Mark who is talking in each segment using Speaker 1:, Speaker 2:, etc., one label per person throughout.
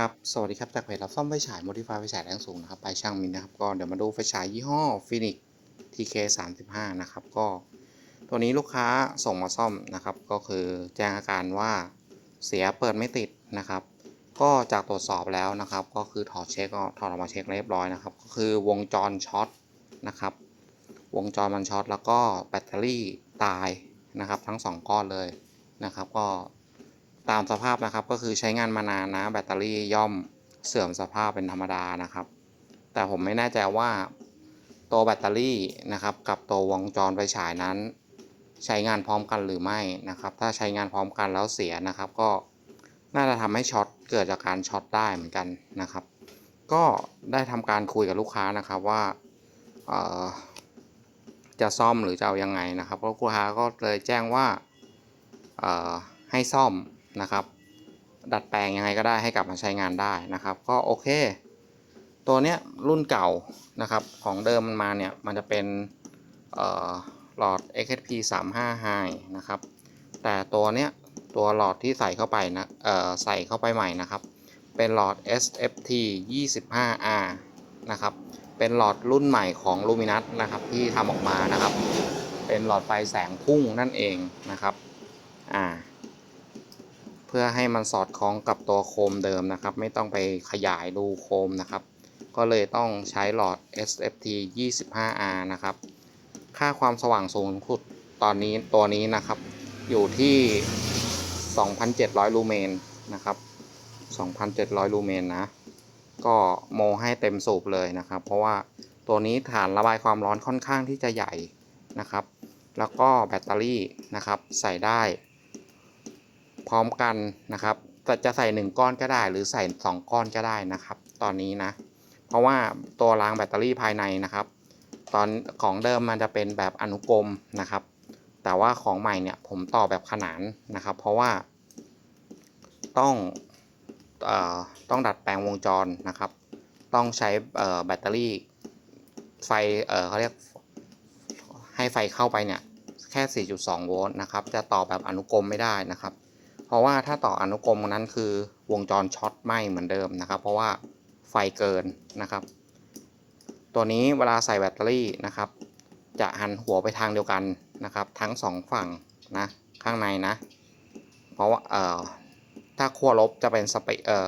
Speaker 1: ครับ สวัสดีครับ จากเพจรับซ่อมไฟฉาย Modify ไฟฉายแรงสูงนะครับ ไปช่างมินนะครับ ก็เดี๋ยวมาดูไฟฉายยี่ห้อ Phoenix TK 3 5นะครับ ก็ ตัวนี้ลูกค้าส่งมาซ่อมนะครับ ก็คือแจ้งอาการว่าเสียเปิดไม่ติดนะครับ ก็จากตรวจสอบแล้วนะครับ ก็คือถอดเช็คก็ถอดออกมาเช็คเรียบร้อยนะครับ ก็คือวงจรช็อตนะครับ วงจรมันช็อตแล้วก็แบตเตอรี่ตายนะครับ ทั้งสองก้อนเลยนะครับ ก็ ตามสภาพนะครับก็คือใช้งานมานานนะแบตเตอรี่ย่อมเสื่อมสภาพเป็นธรรมดานะครับ แต่ผมไม่แน่ใจว่าตัวแบตเตอรี่นะครับกับตัววงจรไฟฉายนั้น ใช้งานพร้อมกันหรือไม่นะครับ ถ้าใช้งานพร้อมกันแล้วเสียนะครับ ก็น่าจะทำให้ช็อตเกิดจากการช็อตได้เหมือนกันนะครับ ก็ได้ทำการคุยกับลูกค้านะครับว่าจะซ่อมหรือจะเอายังไงนะครับเพราะลูกค้าก็เลยแจ้งว่าให้ซ่อม นะครับ ดัดแปลงยังไงก็ได้ให้กลับมาใช้งานได้นะครับ ก็โอเค ตัวเนี้ยรุ่นเก่านะครับ ของเดิมมันมาเนี่ยมันจะเป็นหลอด XHP 35 High นะครับ แต่ตัวเนี้ยตัวหลอดที่ใส่เข้าไปนะใส่เข้าไปใหม่นะครับ เป็นหลอด SFT 25R นะครับ เป็นหลอดรุ่นใหม่ของ Luminous นะครับที่ทำออกมานะครับ เป็นหลอดไฟแสงพุ่งนั่นเองนะครับ อ่า พื่อให้มันสอดคล้องกับตัวโคมเดิมนะครับ ไม่ต้องไปขยายรูโคมนะครับ ก็เลยต้องใช้หลอด SFT 25R นะครับ ค่าความสว่างสูงสุดตอนนี้ตัวนี้นะครับ อยู่ที่ 2,700 ลูเมนนะครับ 2,700 ลูเมนนะ ก็โมให้เต็มสูบเลยนะครับ เพราะว่าตัวนี้ฐานระบายความร้อนค่อนข้างที่จะใหญ่นะครับ แล้วก็แบตเตอรี่นะครับใส่ได้ ร้อมกันนะครับแต่จะใส่ 1 ก้อนก็ได้ หรือใส่ 2 ก้อนก็ได้นะครับ ตอนนี้นะ เพราะว่าตัวรางแบตเตอรี่ภายในนะครับ ตอนของเดิมมันจะเป็นแบบอนุกรมนะครับ แต่ว่าของใหม่เนี่ยผมต่อแบบขนานนะครับ เพราะว่า ต้องออต้องดัดแปลงวงจรนะครับ ต้องใช้แบตเตอรี่ไฟเเขาเรียกให้ไฟเข้าไปเนี่ยแค่ 4.2 โวลต์นะครับ จะต่อแบบอนุกรมไม่ได้นะครับ เพราะว่าถ้าต่ออนุกรมนั้นคือวงจรช็อตไหมเหมือนเดิมนะครับ เพราะว่าไฟเกินนะครับ ตัวนี้เวลาใส่แบตเตอรี่นะครับ จะหันหัวไปทางเดียวกันนะครับ ทั้งสองฝั่งนะข้างในนะ เพราะว่าเอ่อถ้าขั้วลบจะเป็นสปริงเอ่อ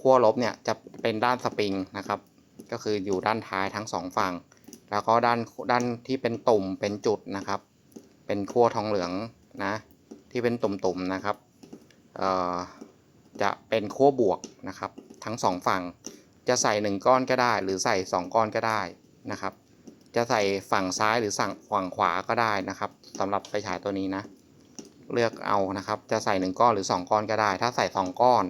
Speaker 1: ขั้วลบเนี่ยจะเป็นด้านสปริงนะครับ ก็คืออยู่ด้านท้ายทั้งสองฝั่ง แล้วก็ด้านด้านที่เป็นตุ่มเป็นจุดนะครับ เป็นขั้วทองเหลืองนะที่เป็นตุ่มๆนะครับ จะเป็นขั้วบวกนะครับ ทั้งสองฝั่งจะใส่หนึ่งก้อนก็ได้ หรือใส่สองก้อนก็ได้นะครับ จะใส่ฝั่งซ้ายหรือสั่งฝั่งขวาก็ได้นะครับสำหรับไฟฉายตัวนี้นะ เลือกเอานะครับ จะใส่หนึ่งก้อนหรือสองก้อนก็ได้ ถ้าใส่สองก้อน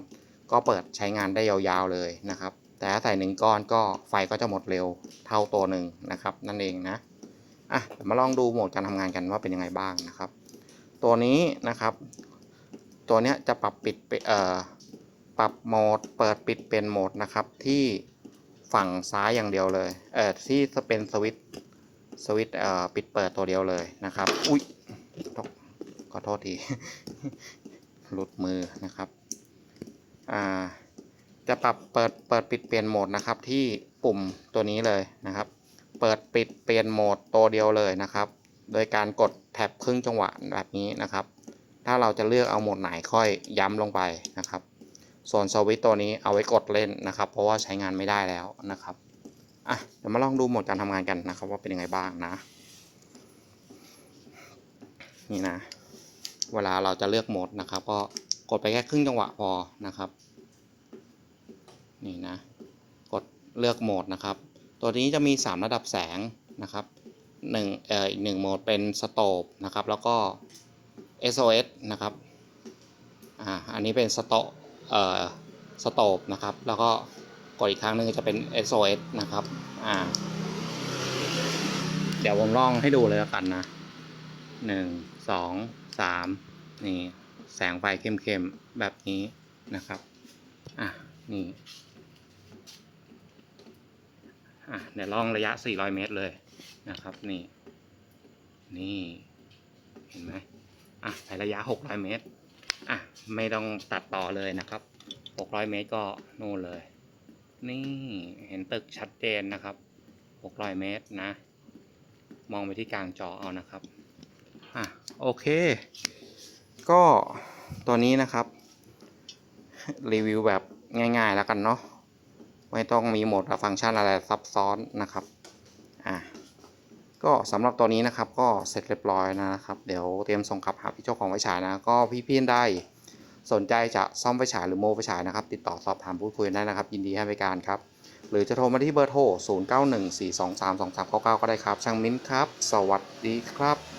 Speaker 1: ก็เปิดใช้งานได้ยาวๆเลยนะครับ แต่ถ้าใส่หนึ่งก้อนก็ไฟก็จะหมดเร็วเท่าตัวหนึ่งนะครับ นั่นเองนะอะมาลองดูโหมดการทำงานกันว่าเป็นยังไงบ้างนะครับ ตัวนี้นะครับ ตัวนี้จะปรับปิดไปเอ่อปรับโหมดเปิดปิดเป็นโหมดนะครับที่ฝั่งซ้ายอย่างเดียวเลยเอ่อที่เป็นสวิตช์สวิตช์เอ่อปิดเปิดตัวเดียวเลยนะครับ อุ้ยขอโทษทีหลุดมือนะครับอ่าจะปรับเปิดเปิดปิดเปลี่ยนโหมดนะครับ ที่ปุ่มตัวนี้เลยนะครับ เปิดปิดเปลี่ยนโหมดตัวเดียวเลยนะครับ โดยการกดแท็บครึ่งจังหวะแบบนี้นะครับ ถ้าเราจะเลือกเอาโหมดไหนค่อยย้ำลงไปนะครับ ส่วนสวิตตัวนี้เอาไว้กดเล่นนะครับ เพราะว่าใช้งานไม่ได้แล้วนะครับอะเดี๋ยวมาลองดูโหมดการทำงานกันนะครับ ว่าเป็นยังไงบ้างนะ นี่นะ เวลาเราจะเลือกโหมดนะครับ ก็กดไปแค่ครึ่งจังหวะพอนะครับ นี่นะ กดเลือกโหมดนะครับ ตัวนี้จะมี 3 ระดับแสงนะครับหนึ่งเอ่ออีกหนึ่งโหมดเป็นสโตปนะครับ แล้วก็ SOS นะครับอ่าอันนี้เป็นสโตเอ่อสโตปนะครับ แล้วก็กดอีกครั้งหนึ่งจะเป็น SOS นะครับอ่าเดี๋ยวผมลองให้ดูเลยแล้วกันนะหนึ่งสองสามนี่แสงไฟเข้มๆ แบบนี้นะครับ อะ นี่ อะ เดี๋ยวลองระยะ 400 เมตรเลยนะครับ นี่ นี่ เห็นไหม อะในระยะ 600 เมตร อะ ไม่ต้องตัดต่อเลยนะครับ 600 เมตรก็นู่นเลย นี่เห็นตึกชัดเจนนะครับ 600 เมตรนะ มองไปที่กลางจอเอานะครับ อะ โอเค ก็ตัวนี้นะครับ รีวิวแบบง่ายๆแล้วกันเนาะ ไม่ต้องมีโหมดฟังก์ชันอะไรซับซ้อนนะครับ อะ ก็สำหรับตัวนี้นะครับก็เสร็จเรียบร้อยนะครับ เดี๋ยวเตรียมส่งกลับหาพี่เจ้าของไฟฉายนะ ก็พี่ๆได้สนใจจะซ่อมไฟฉายหรือโมไฟฉายนะครับ ติดต่อสอบถามพูดคุยได้นะครับ ยินดีให้บริการครับ หรือจะโทรมาที่เบอร์โทร 0914232399 ก็ได้ครับ ช่างมิ้นครับ สวัสดีครับ